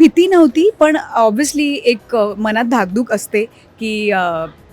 भीती नव्हती पण ऑब्व्हियसली एक मनात धाकधूक असते की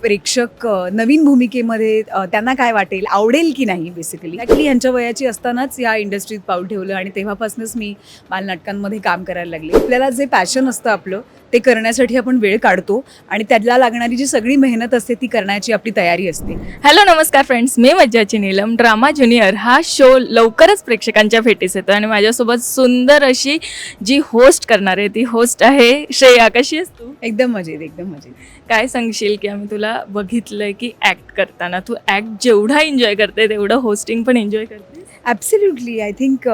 प्रेक्षक नवीन भूमिकेमध्ये त्यांना काय वाटेल आवडेल की नाही बेसिकली ॲक्च्युली यांच्या वयाची असतानाच या इंडस्ट्रीत पाऊल ठेवलं आणि तेव्हापासूनच मी बालनाटकांमध्ये काम करायला लागले. आपल्याला जे पॅशन असतं आपलं ते करण्यासाठी आपण वेळ काढतो आणि त्याला लागणारी जी सगळी मेहनत असते ती करण्याची आपली तयारी असते. हॅलो नमस्कार फ्रेंड्स मी मज्जाची नीलम. ड्रामा ज्युनियर हा शो लवकरच प्रेक्षकांच्या भेटीस येतो आणि माझ्यासोबत सुंदर अशी जी होस्ट करणार आहे ती होस्ट आहे श्रेया. कशी आहेस तू? एकदम मजेत एकदम मजेत. काय सांगशील की आम्ही तुला बघितलंय की ॲक्ट करताना. तू ॲक्ट जेवढा एन्जॉय करते तेवढं होस्टिंग पण एन्जॉय करते. ॲब्सल्युटली आय थिंक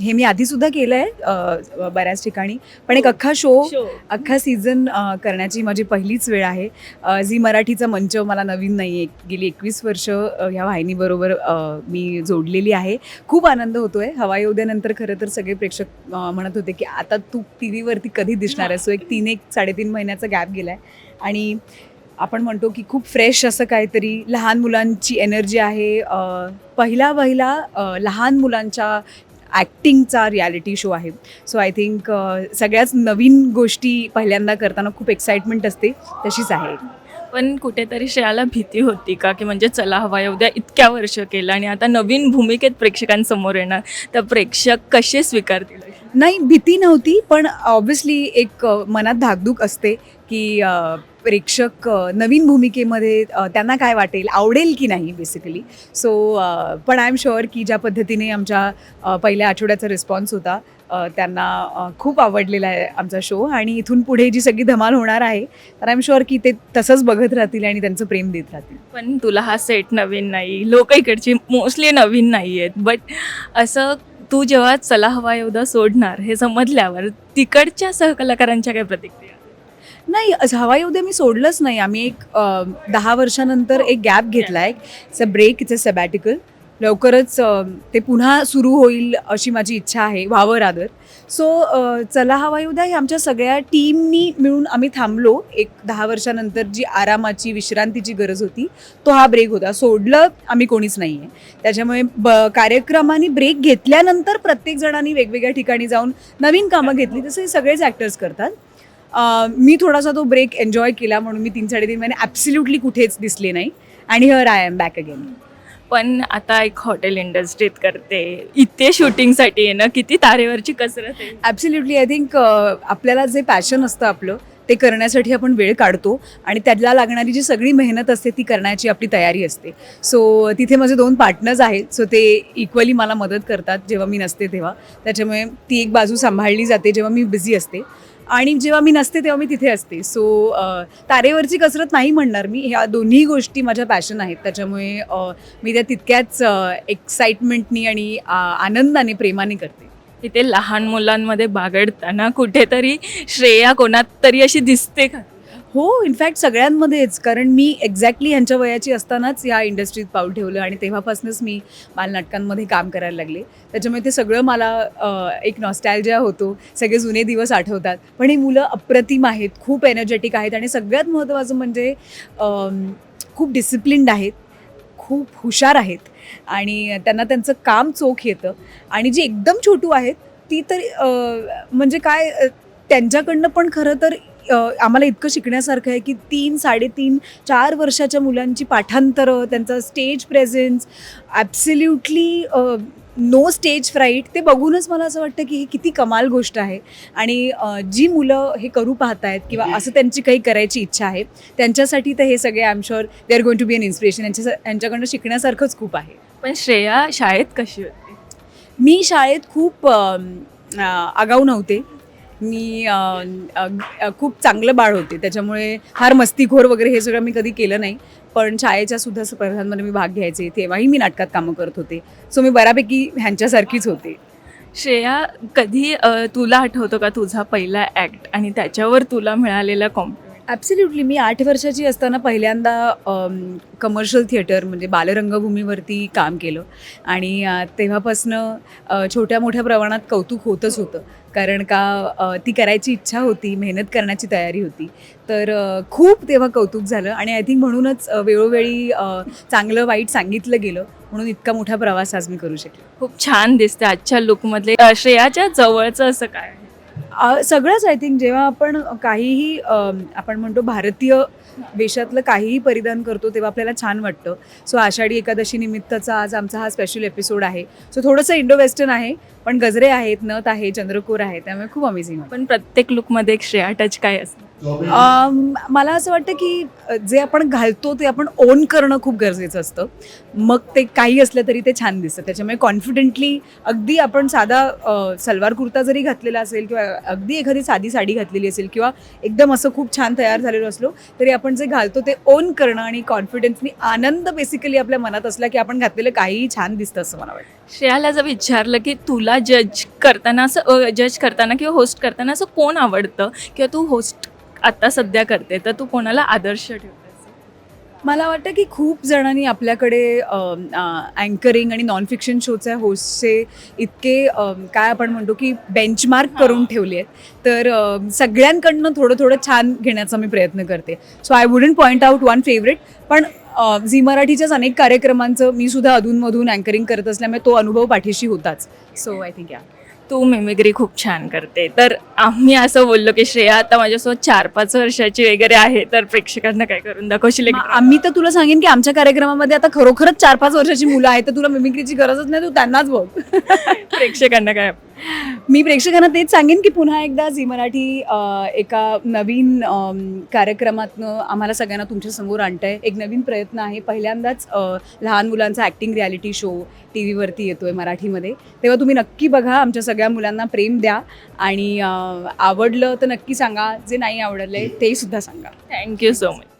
हे मी आधीसुद्धा केलं आहे बऱ्याच ठिकाणी. पण एक अख्खा शो अख्खा सीझन करण्याची माझी पहिलीच वेळ आहे. अ, झी मराठीचा मंच मला नवीन नाही आहे गेली एकवीस वर्ष ह्या वाहिनीबरोबर मी जोडलेली आहे. खूप आनंद होतो आहे हवा येऊद्यानंतर खरं तर सगळे प्रेक्षक म्हणत होते की आता तू टी व्हीवरती कधी दिसणार आहे सो एक तीन एक साडेतीन महिन्याचा गॅप गेला आहे आणि आपण म्हणतो की खूप फ्रेश असं काहीतरी लहान मुलांची एनर्जी आहे. पहिला पहिला लहान मुलांच्या ॲक्टिंगचा रियालिटी शो आहे. सो आय थिंक सगळ्याच नवीन गोष्टी पहिल्यांदा करताना खूप एक्साइटमेंट असते. तशीच आहे. पण कुठेतरी श्रेयाला भीती होती का? की म्हणजे चला हवा उद्या इतक्या वर्ष केलं आणि आता नवीन भूमिकेत प्रेक्षकांसमोर येणार. तर प्रेक्षक कसे स्वीकारतील? नाही भीती नव्हती पण ऑब्व्हियसली एक मनात धाकधूक असते की प्रेक्षक नवीन भूमिकेमध्ये त्यांना काय वाटेल आवडेल की नाही बेसिकली सो पण आय एम शुअर की ज्या पद्धतीने आमच्या पहिल्या आठवड्याचा रिस्पॉन्स होता त्यांना खूप आवडलेला आहे आमचा शो आणि इथून पुढे जी सगळी धमाल होणार आहे तर आय एम शुअर की ते तसंच बघत राहतील आणि त्यांचं प्रेम देत राहतील. पण तुला हा सेट नवीन नाही. लोक इकडची मोस्टली नवीन नाही आहेत. बट असं तू जेव्हा चला हवा एवढा सोडणार हे समजल्यावर तिकडच्या सहकलाकारांच्या काय प्रतिक्रिया? नाही असं हवा येऊ दे मी सोडलंच नाही. आम्ही एक अ, दहा वर्षानंतर एक गॅप घेतला आहे it's a break it's a sabbatical लवकरच अ, ते पुन्हा सुरू होईल अशी माझी इच्छा आहे व्हावं रादर. सो चला हवा येऊ द्या हे आमच्या सगळ्या टीमनी मिळून आम्ही थांबलो. एक दहा वर्षानंतर जी आरामाची विश्रांतीची गरज होती तो हा ब्रेक होता. सोडलं आम्ही कोणीच नाही आहे त्याच्यामुळे ब कार्यक्रमाने ब्रेक घेतल्यानंतर प्रत्येक जणांनी वेगवेगळ्या ठिकाणी जाऊन नवीन कामं घेतली. तसं हे सगळेच ॲक्टर्स करतात. मी थोडासा तो ब्रेक एन्जॉय केला म्हणून मी तीन साडेतीन महिने ॲब्सल्युटली कुठेच दिसले नाही. आणि here I am back again पण आता एक हॉटेल इंडस्ट्रीत करते. इथे शूटिंगसाठी येणं किती तारेवरची कसरत आहे. ॲब्सल्युटली आय थिंक आपल्याला जे पॅशन असतं आपलं ते करण्यासाठी आपण वेळ काढतो आणि त्याला लागणारी जी सगळी मेहनत असते ती करण्याची आपली तयारी असते. सो तिथे माझे दोन पार्टनर्स आहेत सो ते इक्वली मला मदत करतात जेव्हा मी नसते तेव्हा. त्याच्यामुळे ती एक बाजू सांभाळली जाते जेव्हा मी बिझी असते. आणि जेव्हा मी नसते तेव्हा मी तिथे असते. सो तारेवरची कसरत नाही म्हणणार मी. ह्या दोन्ही गोष्टी माझ्या पॅशन आहेत. त्याच्यामुळे मी त्या तितक्याच एक्साइटमेंटनी आणि आ, आनंदाने प्रेमाने करते. इथे लहान मुलांमध्ये बागडताना कुठेतरी श्रेया कोणात तरी अशी दिसते का? हो इनफॅक्ट सगळ्यांमध्येच. कारण मी एक्झॅक्टली ह्यांच्या वयाची असतानाच या इंडस्ट्रीत पाऊल ठेवलं आणि तेव्हापासूनच मी बालनाटकांमध्ये काम करायला लागले. त्याच्यामुळे ते सगळं मला एक नॉस्टॅल्जिया होतो. सगळे जुने दिवस आठवतात. पण ही मुलं अप्रतिम आहेत खूप एनर्जेटिक आहेत आणि सगळ्यात महत्त्वाचं म्हणजे खूप डिसिप्लिन्ड आहेत खूप हुशार आहेत आणि त्यांना त्यांचं काम चोख येतं. आणि जी एकदम छोटू आहेत ती तर म्हणजे काय त्यांच्याकडनं पण खरं तर आम्हाला इतकं शिकण्यासारखं आहे की तीन साडेतीन चार वर्षाच्या मुलांची पाठांतरं त्यांचा stage presence absolutely no stage fright ते बघूनच मला असं वाटतं की ही किती कमाल गोष्ट आहे. आणि जी मुलं हे करू पाहत आहेत किंवा असं त्यांची काही करायची इच्छा आहे त्यांच्यासाठी तर हे सगळे I am sure they are going to be an inspiration यांच्या यांच्याकडनं शिकण्यासारखंच खूप आहे. पण श्रेया शाळेत कशी होती? मी शाळेत खूप आगाऊ नव्हते. मी खूप चांगलं बाळ होते. त्याच्यामुळे फार मस्तीखोर वगैरे हे सगळं मी कधी केलं नाही. पण शाळेच्या सुद्धा स्पर्धांमध्ये मी भाग घ्यायचे. तेव्हाही मी नाटकात कामं करत होते. सो मी बऱ्यापैकी ह्यांच्यासारखीच होते. श्रेया कधी तुला आठवतो का तुझा पहिला ॲक्ट आणि त्याच्यावर तुला मिळालेला कॉम्प्लिमेंट ॲब्सल्युटली मी आठ वर्षाची असताना पहिल्यांदा कमर्शियल थिएटर म्हणजे बालरंगभूमीवरती काम केलं. आणि तेव्हापासनं छोट्या मोठ्या प्रमाणात कौतुक होतच होतं. कारण का ती करायची इच्छा होती मेहनत करण्याची तयारी होती. तर खूप तेव्हा कौतुक झालं आणि आय थिंक म्हणूनच वेळोवेळी चांगलं वाईट सांगितलं गेलं म्हणून इतका मोठा प्रवास आज मी करू शकले. खूप छान दिसते आजच्या लुकमधले श्रेयाच्या जवळचं असं काय सगळंच आय थिंक जेव्हा आपण काहीही आपण म्हणतो भारतीय वेशातलं काहीही परिधान करतो तेव्हा आपल्याला छान वाटतं. सो आषाढी एकादशी निमित्तचा आज आमचा हा स्पेशल एपिसोड आहे. सो थोडंसं इंडो वेस्टर्न आहे पण गजरे आहेत नथ आहे चंद्रकोर आहे त्यामुळे खूप अमेझिंग पण प्रत्येक लुकमध्ये एक श्रेया टच काय असतं? मला असं वाटतं की जे आपण घालतो ते आपण ओन करणं खूप गरजेचं असतं. मग ते काही असलं तरी ते छान दिसतं. त्याच्यामुळे कॉन्फिडेंटली अगदी आपण साधा सलवार कुर्ता जरी घातलेला असेल किंवा अगदी एखादी साधी साडी घातलेली असेल किंवा एकदम असं खूप छान तयार झालेलो असलो तरी आपण जे घालतो ते ओन करणं आणि कॉन्फिडन्सनी आनंद बेसिकली आपल्या मनात असला की आपण घातलेलं काहीही छान दिसतं असं मला वाटतं. श्रेयाला जर विचारलं की तुला जज करताना असं जज करताना किंवा होस्ट करताना असं कोण आवडतं? किंवा तू होस्ट आता सध्या करते तर तू कोणाला आदर्श ठेवतेस? मला वाटतं की खूप जणांनी आपल्याकडे अँकरिंग आणि नॉन फिक्शन शोच्या होस्टचे इतके काय आपण म्हणतो की बेंचमार्क करून ठेवले आहेत. तर सगळ्यांकडनं थोडं थोडं छान घेण्याचा मी प्रयत्न करते. So I wouldn't point out one favourite पण झी मराठीच्याच अनेक कार्यक्रमांचं मी सुद्धा अधूनमधून अँकरिंग करत असल्यामुळे तो अनुभव पाठीशी होताच. सो आय थिंक या तू मिमिक्री खूप छान करते. तर आम्ही असं बोललो की श्रेया आता माझ्यासोबत चार पाच वर्षाची वगैरे आहे तर प्रेक्षकांना काय करून दाखवशील? एक आम्ही तर तुला सांगेन की आमच्या कार्यक्रमामध्ये आता खरोखरच चार पाच वर्षाची मुलं आहेत तर तुला मिमिक्रीची गरजच नाही तू त्यांनाच बघ. प्रेक्षकांना काय मी प्रेक्षकांना तेच सांगेन की पुन्हा एकदा झी मराठी अ, एका नवीन अम, कार्यक्रमातनं आम्हाला सगळ्यांना तुमच्यासमोर आणतंय. एक नवीन प्रयत्न आहे. पहिल्यांदाच अ, लहान मुलांचा ॲक्टिंग रियालिटी शो टी व्हीवरती येतो आहे मराठीमध्ये. तेव्हा तुम्ही नक्की बघा आमच्या सगळ्या मुलांना प्रेम द्या आणि अ, आवडलं तर नक्की सांगा. जे नाही आवडलं आहे ते सुद्धा सांगा. Thank you so much